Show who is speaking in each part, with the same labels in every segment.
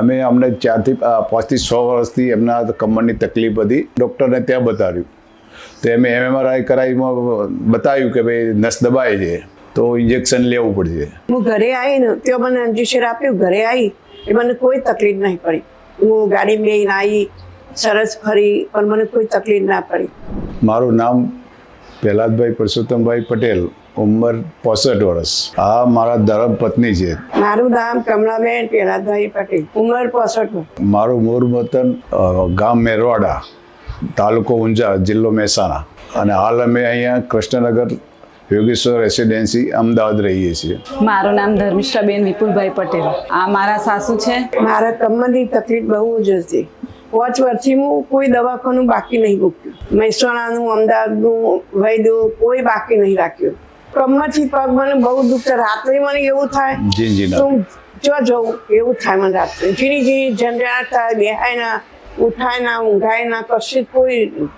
Speaker 1: અમે અમને ચારથી પાંચથી છ વર્ષથી એમના કમરની તકલીફ હતી. ડૉક્ટરને ત્યાં બતાવ્યું. તો એમ એમએમઆરઆઈ કરાવીમાં બતાવ્યું કે ભાઈ નસ દબાય છે તો ઇન્જેક્શન લેવું પડશે.
Speaker 2: હું ઘરે આવીને ત્યાં મને ઇન્જેક્શન આપ્યું ઘરે આવી એ મને કોઈ તકલીફ નહીં પડી. હું ગાડી લઈને આવી સરસ ફરી પણ મને કોઈ તકલીફ ના પડી.
Speaker 1: મારું નામ પ્રહલાદભાઈ પરસોત્તમભાઈ પટેલ. ઉંમર પોસઠ વર્ષ. આ મારા ધર્મ પત્ની છે.
Speaker 2: મારું નામ કમળાબેન પેલાભાઈ પટેલ. ઉંમર પોસઠ વર્ષ.
Speaker 1: મારું મૂળ વતન ગામ મેરવાડા તાલુકો ઊંઝા જિલ્લો મહેસાણા. અને હાલ અમે અહીંયા કૃષ્ણનગર યોગેશ્વર રેસિડેન્સી અમદાવાદ રહીએ છીએ.
Speaker 3: મારું નામ ધર્મિષ્ઠાબેન વિપુલભાઈ પટેલ. આ મારા સાસુ છે.
Speaker 2: મારા કમરની તકલીફ બહુ જ હતી. પાંચ વર્ષથી હું કોઈ દવાખાનું બાકી નહીં મૂક્યું. મહેસાણાનું અમદાવાદનું વૈદ્યું કોઈ બાકી નહીં રાખ્યું. કમરથી પગ મને બહુ દુખતા રાત્રે મને એવું થાય
Speaker 1: જી જી ના.
Speaker 2: તું જો જવું એવું થાય મને રાત્રે. ઝીણી ઝીણી ઝંઝાટ થાય બેહાય ના ઉઠાય ના ઊંઘાય ના કશું કોઈ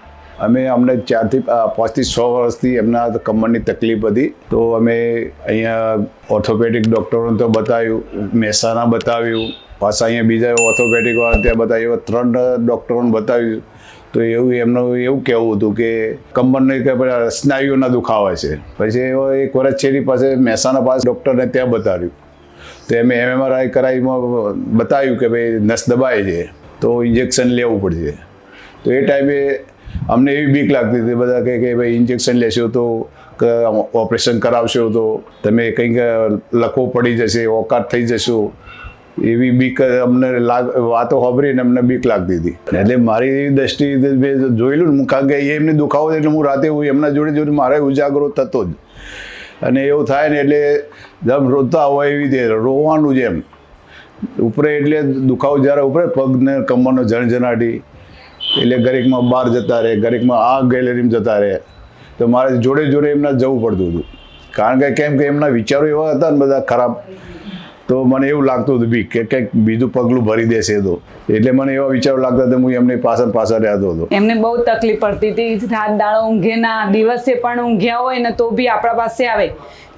Speaker 1: અમે અમને ચારથી પાંચથી છ વર્ષથી એમના કમરની તકલીફ હતી. તો અમે અહીંયા ઓર્થોપેડિક ડૉક્ટરોને તો બતાવ્યું મહેસાણા બતાવ્યું પાછા અહીંયા બીજા ઓર્થોપેડિક વાળા ત્યાં બતાવ્યું ત્રણ ડૉક્ટરોને બતાવ્યું. તો એવું એમનું એવું કહેવું હતું કે કમરને કે સ્નાયુઓના દુખાવા છે. પછી એવો એક વર્ષ છેડી પાસે મહેસાણા પાસે ડૉક્ટરને ત્યાં બતાવ્યું. તો એમ એમએમઆરઆઈ કરાવીમાં બતાવ્યું કે ભાઈ નસ દબાય છે, તો ઇન્જેક્શન લેવું પડશે. તો એ ટાઈમે અમને એવી બીક લાગતી હતી બધા કહે કે ભાઈ ઇન્જેક્શન લેશો તો ઓપરેશન કરાવશો તો તમે કંઈક લખવો પડી જશે, ઓકાત થઈ જશો. એવી બીક અમને લાગ, વાતો સાંભળીને અમને બીક લાગતી હતી. એટલે મારી એવી દ્રષ્ટિ મેં જોયેલું કારણ કે એમને દુખાવો એટલે હું રાતે હું એમના જોડે જોડે મારે ઉજાગરો થતો જ. અને એવું થાય ને એટલે જેમ રોતા હોય એવી રીતે, રોવાનું જ એમ. ઉપરે એટલે દુખાવો જ્યારે ઉપરે, પગને કમરનો જણજણાટી એટલે ગરીકમાં બહાર જતા રહે, ગરીકમાં આ ગેલેરીમાં જતા રહે. તો મારે જોડે જોડે એમના જવું પડતું હતું. કારણ કે કેમ કે એમના વિચારો એવા હતા ને બધા ખરાબ. તો મને એવું લાગતું હતું બી કે કંઈક બીજું પગલું ભરી દેશે તો. એટલે મને એવા વિચારો લાગતા હતા, હું એમની પાછળ પાછળ રહેતો હતો.
Speaker 3: એમને બહુ તકલીફ પડતી હતી. રાત દાડો ઊંઘે ના, દિવસે પણ ઊંઘ્યા હોય ને તો બી આપણા પાસે આવે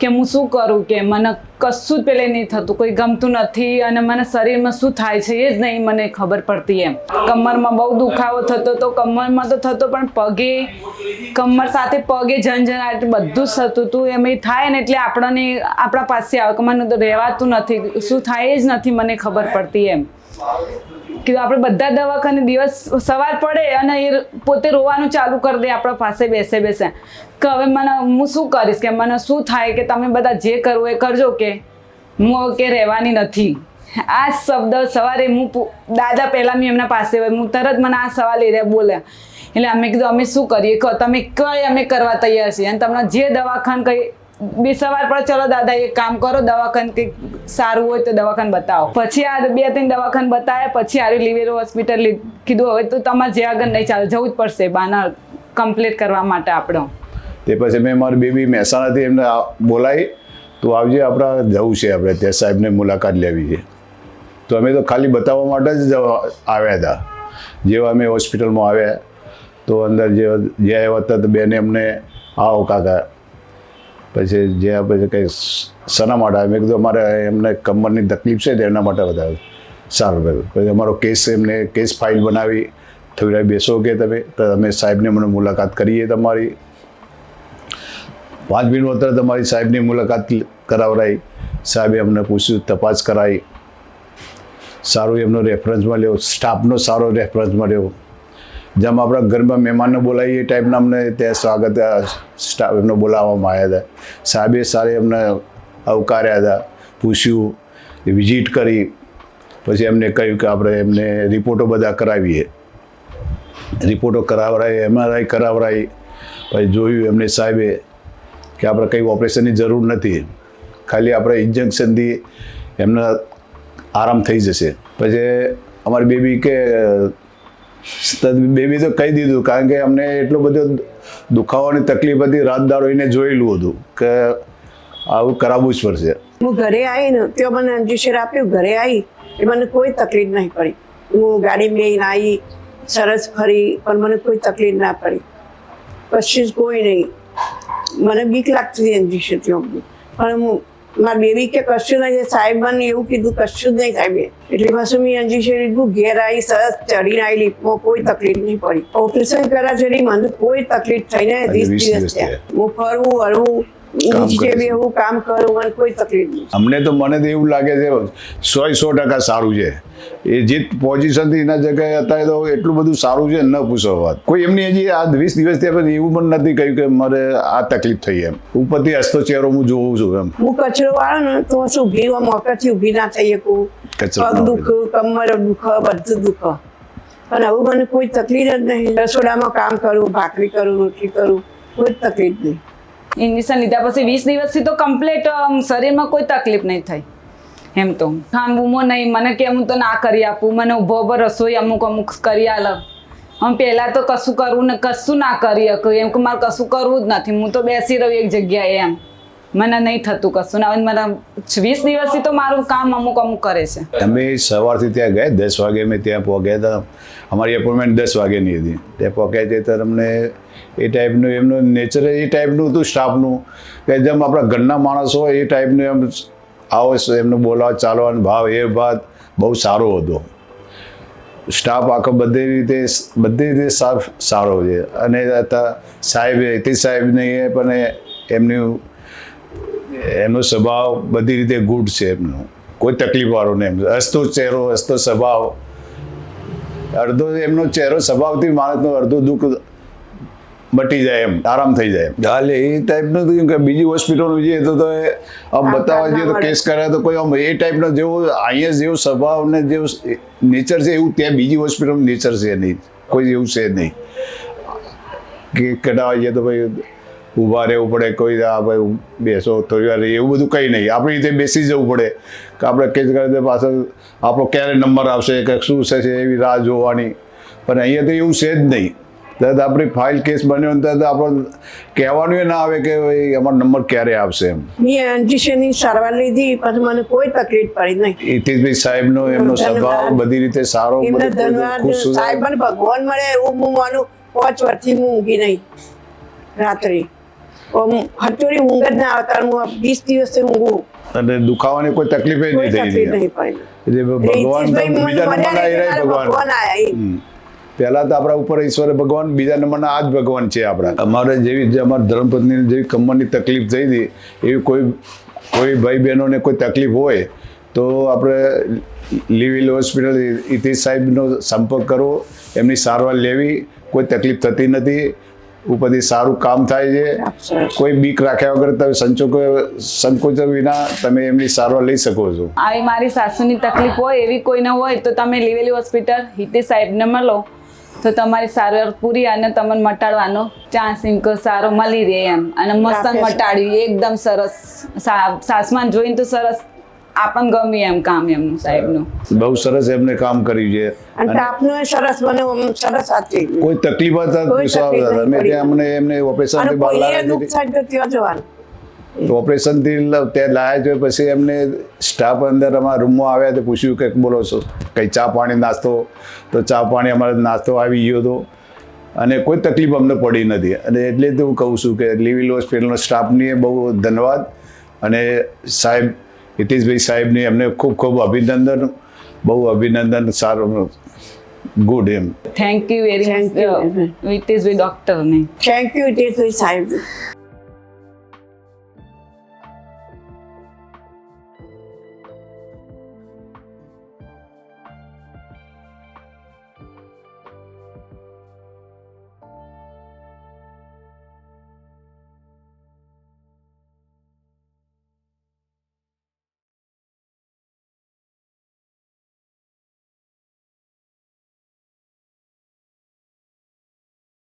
Speaker 3: કે હું શું કરું કે મને કશું જ પેલે નહીં થતું, કોઈ ગમતું નથી અને મને શરીરમાં શું થાય છે એ જ નહીં મને ખબર પડતી એમ. કમરમાં બહુ દુખાવો થતો તો કમરમાં તો થતો પણ પગે, કમર સાથે પગે ઝંઝણાટ બધું જ થતું હતું એમ એ થાય ને એટલે આપણને, આપણા પાસે આવે કે મને તો રહેવાતું નથી. શું થાય એ જ નથી મને ખબર પડતી એમ. કીધું આપણે બધા દવાખાને દિવસ સવાર પડે અને એ પોતે રોવાનું ચાલુ કરી દે આપણા પાસે બેસે બેસે. કે હવે મને, હું શું કરીશ? કે મને શું થાય? કે તમે બધા જે કરવું એ કરજો કે હું કે રહેવાની નથી. આ શબ્દ સવારે હું દાદા પહેલાં મેં એમના પાસે હોય, હું તરત મને આ સવાલ એ બોલ્યા. એટલે અમે કીધું, અમે શું કરીએ? કહો, તમે કઈ અમે કરવા તૈયાર છીએ? અને તમને જે દવાખાન કઈ બે સવાર પર ચલો દાદા, એક કામ કરો, દવાખાન કંઈક સારું હોય તો દવાખાન બતાવો. પછી આ બે ત્રણ દવાખાન બતાવ્યા પછી આરી લીવેરો હોસ્પિટલ કીધું, હવે તો તમારે જે આગળ નહીં ચાલે, જવું જ પડશે બાના કમ્પ્લીટ કરવા માટે આપણો.
Speaker 1: તે પછી મેં મારી બેબી મહેસાણાથી એમને બોલાવી, તો આવજે, આપણે જવું છે આપણે ત્યાં સાહેબને મુલાકાત લેવી છે. તો અમે તો ખાલી બતાવવા માટે જ આવ્યા હતા. જેવા અમે હોસ્પિટલમાં આવ્યા, તો અંદર જે જે આવ્યા હતા તો બેને અમને, આવો કાકા પછી જે આપણે કંઈ શના માટે મેં કીધું, અમારે એમને કમરની તકલીફ છે એના માટે વધારે. સારું કર્યું પછી અમારો કેસ એમને કેસ ફાઇલ બનાવી. થોડી વાર બેસો કે તમે, તો અમે સાહેબને મને મુલાકાત કરીએ તમારી. પાંચ મિનિટ અત્યારે તમારી સાહેબની મુલાકાત કરાવરાઈ. સાહેબે અમને પૂછ્યું, તપાસ કરાવી સારું, એમનો રેફરન્સ મળ્યો. સ્ટાફનો સારો રેફરન્સ મળ્યો. જેમ આપણા ઘરમાં મહેમાનને બોલાવીએ એ ટાઈપના અમને ત્યાં સ્વાગત સ્ટાફ એમનો બોલાવવામાં આવ્યા હતા. સાહેબે સારે એમને આવકાર્યા હતા, પૂછ્યું, વિઝિટ કરી, પછી એમને કહ્યું કે આપણે એમને રિપોર્ટો બધા કરાવીએ. રિપોર્ટો કરાવરાય, એમઆરઆઈ કરાવરાઈ પછી જોયું એમને સાહેબે કે આપણે કંઈ ઓપરેશનની જરૂર નથી. ખાલી આપણે ઇન્જેક્શનથી એમને આરામ થઈ જશે. પછી અમારી બેબી કે બેબી તો કહી દીધું, કારણ કે અમને એટલો બધો દુખાવાની તકલીફ હતી રાત દાડો એને જોયેલું હતું કે આવું કરાવવું જ પડશે.
Speaker 2: હું ઘરે આવી ને ત્યાં મને અંજીશર આપ્યું, ઘરે આવી એ મને કોઈ તકલીફ નહીં પડી. હું ગાડી લઈને આવી સરસ ફરી, પણ મને કોઈ તકલીફ ના પડી. પછી કોઈ નહીં. મને બીક લાગતી હતી અંજીશરથી અમને પણ હું મારી બેબી કે કશું નહીં સાહેબ મને એવું કીધું કશું જ નહીં સાહેબે એટલે પાછું મેં અંજીશેર લીધું ઘેર આવી સરસ ચડીને આવી લીફમાં કોઈ તકલીફ નહીં પડી. ઓપરેશન કર્યા ચડી મને કોઈ તકલીફ થઈ ને
Speaker 1: આજે
Speaker 2: વીસ
Speaker 1: વીસ
Speaker 2: દિવસ
Speaker 1: દિવસ
Speaker 2: થયા. હું ફરવું હરવું
Speaker 1: કામ
Speaker 2: કોઈ તકલીફ નહીં
Speaker 1: અમને તો મને તો એવું લાગે છે સો સો ટકા સારું છે. એ જે પોઝિશનથી એના જગ્યાએ અત્યારે તો એટલું બધું સારું છે ન પૂછો વાત. કોઈ એમની હજી આ વીસ દિવસ થયા એવું પણ નથી કહ્યું કે મારે આ તકલીફ થઈ એમ. ઉપરથી હસતો ચહેરો હું જોઉં છું એમ.
Speaker 2: હું કચરો વાળો ને તો શું આમ મોકાથી ઊભી ના થઈ શકું? પગ દુખ કમર દુઃખ બધું દુઃખ. પણ હવે મને કોઈ તકલીફ જ નહીં. રસોડામાં કામ કરું ભાખરી કરું રોટલી કરું કોઈ તકલીફ નહીં.
Speaker 3: ઇન્જેક્શન લીધા પછી વીસ દિવસથી તો કમ્પ્લીટ શરીરમાં કોઈ તકલીફ નહીં થઈ એમ તો. ખાંબુમો નહીં, મને કે હું તો ના કરી આપું. મને ઊભો ઊભો રસોઈ અમુક અમુક કરી આલે. આમ પહેલાં તો કશું કરવું ને કશું ના કરી શકું. એમ કે મારે કશું કરવું જ નથી. હું તો બેસી રહું એક જગ્યાએ એમ. મને નહીં થતું કશું. ને, મને વીસ દિવસથી તો મારું કામ અમુક અમુક કરે છે.
Speaker 1: અમે સવારથી ત્યાં ગયા, દસ વાગે અમે ત્યાં પહોંચ્યા હતા. અમારી એપોઇન્ટમેન્ટ દસ વાગ્યાની હતી. ત્યાં પહોંચ્યા છે ત્યારે અમને એ ટાઈપનું એમનું નેચર એ ટાઈપનું હતું સ્ટાફનું કે જેમ આપણા ઘરના માણસ હોય, એ ટાઈપનું એમ આવો એમનું બોલાવ, ચાલવાનો ભાવ, એ ભાત બહુ સારો હતો. સ્ટાફ આખો બધી રીતે બધી રીતે સાફ, સારો છે. અને સાહેબ તે સાહેબને પણ એમનું એમનો સ્વભાવ બધી રીતે ગુડ છે એમનો. કોઈ તકલીફ વાળો નહીં એમ હસતો ચહેરો હસતો સ્વભાવ. અડધો એમનો ચહેરો સ્વભાવથી માણસનો અડધો દુઃખ મટી જાય એમ આરામ થઈ જાય એમ. હાલે એ ટાઈપનું કેમ કે બીજી હોસ્પિટલો જઈએ તો તો આમ બતાવવા જઈએ તો કેસ કરે તો કોઈ આમ એ ટાઈપનો જેવો અહીંયા જેવો સ્વભાવ ને જેવું નેચર છે એવું ત્યાં બીજી હોસ્પિટલનું નેચર છે નહીં. કોઈ એવું છે નહીં. કે કઢાવા જઈએ તો ભાઈ ઊભા રહેવું પડે કોઈ આ ભાઈ બેસો થોડી વાર એવું બધું કંઈ નહીં. આપણી રીતે બેસી જવું પડે કે આપણે કેસ કરે તો પાછળ આપણો ક્યારે નંબર આવશે કે શું થશે એવી રાહ જોવાની. પણ અહીંયા તો એવું છે જ નહીં. તરત આપણી ફાઇલ કેસ બન્યો ને તરત આપણે કહેવાનું એ ના આવે કે ભાઈ અમારો નંબર ક્યારે આવશે એમ.
Speaker 2: મેં અંજીશની સારવાર લીધી પછી મને કોઈ તકલીફ પડી નહીં.
Speaker 1: હિતેશભાઈ સાહેબનો એમનો. સ્વભાવ બધી રીતે સારો
Speaker 2: સાહેબ મને ભગવાન મળે એવું હું માનું પાંચ વર્ષથી હું ઊંઘી નહીં. રાત્રે. હચોરી ઊંઘ જ ના આવતા હું વીસ દિવસથી ઊંઘું.
Speaker 1: અને દુખાવાની કોઈ તકલીફ નહીં થઈ
Speaker 2: નહીં
Speaker 1: એટલે ભગવાન બીજા નંબરના એ. ભગવાન. પહેલા તો આપણા ઉપર ઈશ્વરે ભગવાન બીજા નંબરના આ જ ભગવાન છે આપણા. અમારે જેવી અમારા ધર્મપત્નીને જેવી કમરની તકલીફ થઈ હતી એવી કોઈ કોઈ ભાઈ બહેનોને કોઈ તકલીફ હોય તો આપણે લિવિલ હોસ્પિટલ ઇતિશ સાહેબનો સંપર્ક કરવો એમની સારવાર લેવી કોઈ તકલીફ થતી નથી. ઉપરથી સારું કામ થાય છે. કોઈ બીક રાખ્યા વગર તમે સંચોકો સંકોચ વિના તમે એમની સારવાર લઈ શકો છો.
Speaker 3: આવી મારી સાસુની તકલીફ હોય એવી કોઈને હોય તો તમે લીવેલી હોસ્પિટલ હિતે સાહેબને મળો. તો તમારી સારવાર પૂરી અને તમને મટાડવાનો ચાન્સ ઇન્કો સારો મળી રહે એમ. અને મસ્ત મટાડ્યું એકદમ સરસ. સાસમાન જોઈને તો સરસ આપણને ગમ્યું એમ કામ એમનું સાહેબનું.
Speaker 1: બહુ સરસ એમને કામ કર્યું છે.
Speaker 2: અને આપનું સરસ મને સરસ હતી?
Speaker 1: કોઈ તકલીફ
Speaker 2: હતા?
Speaker 1: અમે ત્યાં અમને એમને ઓપરેશનથી બહાર લાવ્યા
Speaker 2: ઓપરેશનથી ત્યાં
Speaker 1: લાયા છે પછી એમને સ્ટાફ અંદર અમારા રૂમમાં આવ્યા તો પૂછ્યું કે બોલો છો? કંઈ ચા પાણી નાસ્તો? તો ચા પાણી અમારે નાસ્તો આવી ગયો હતો. અને કોઈ તકલીફ અમને પડી નથી. અને એટલે જ હું કહું છું કે લિવિલ હોસ્પિટલનો સ્ટાફની બહુ ધન્યવાદ. અને સાહેબ હિતેશભાઈ સાહેબને એમને ખૂબ ખૂબ અભિનંદન. બહુ અભિનંદન સારું ગુડ એમ.
Speaker 3: Thank you very much Hiteshbhai ડૉક્ટરને
Speaker 2: થેન્ક યુ હિતેશભાઈ સાહેબ.